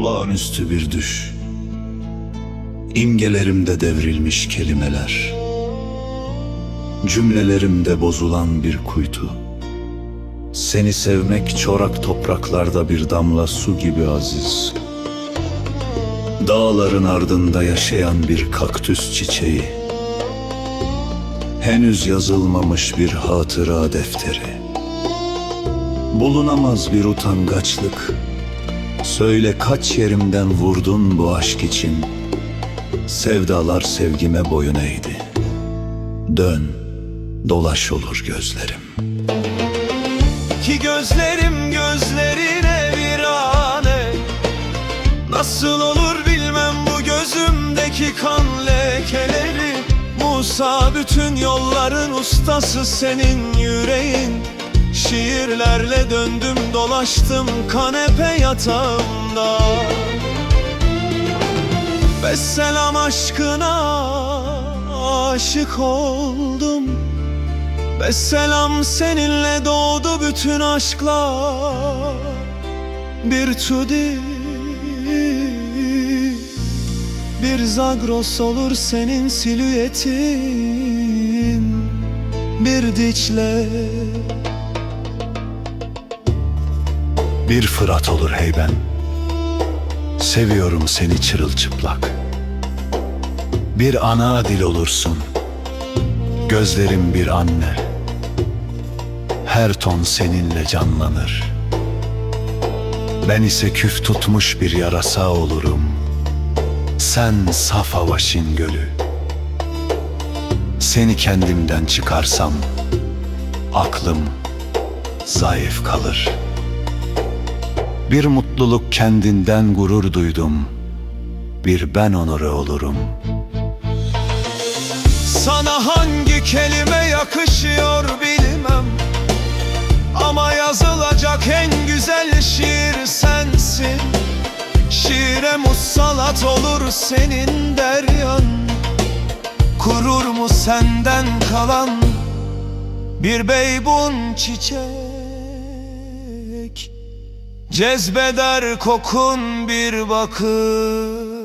Olağanüstü bir düş. İmgelerimde devrilmiş kelimeler. Cümlelerimde bozulan bir kuytu. Seni sevmek çorak topraklarda bir damla su gibi aziz. Dağların ardında yaşayan bir kaktüs çiçeği. Henüz yazılmamış bir hatıra defteri. Bulunamaz bir utangaçlık Söyle kaç yerimden vurdun bu aşk için? Sevdalar sevgime boyun eğdi. Dön, dolaş olur gözlerim. Ki gözlerim gözlerine virane Nasıl olur bilmem bu gözümdeki kan lekeleri. Musa bütün yolların ustası senin yüreğin Şiirlerle döndüm dolaştım kanepe yatağımda. Vesselam aşkına aşık oldum. Vesselam seninle doğdu bütün aşklar. Bir tudi Bir Zagros olur senin silüetin. Bir Dicle Bir Fırat olur heyben Seviyorum seni çırılçıplak. Bir ana dil olursun. Gözlerim bir anne. Her ton seninle canlanır. Ben ise küf tutmuş bir yarasa olurum. Sen saf havaşin gölü. Seni kendimden çıkarsam Aklım zayıf kalır bir mutluluk kendinden gurur duydum. Bir ben onuru olurum. Sana hangi kelime yakışıyor bilmem. Ama yazılacak en güzel şiir sensin. Şiire musallat olur senin deryan. Kurur mu senden kalan bir beybun çiçek Cezbeder kokun bir bakış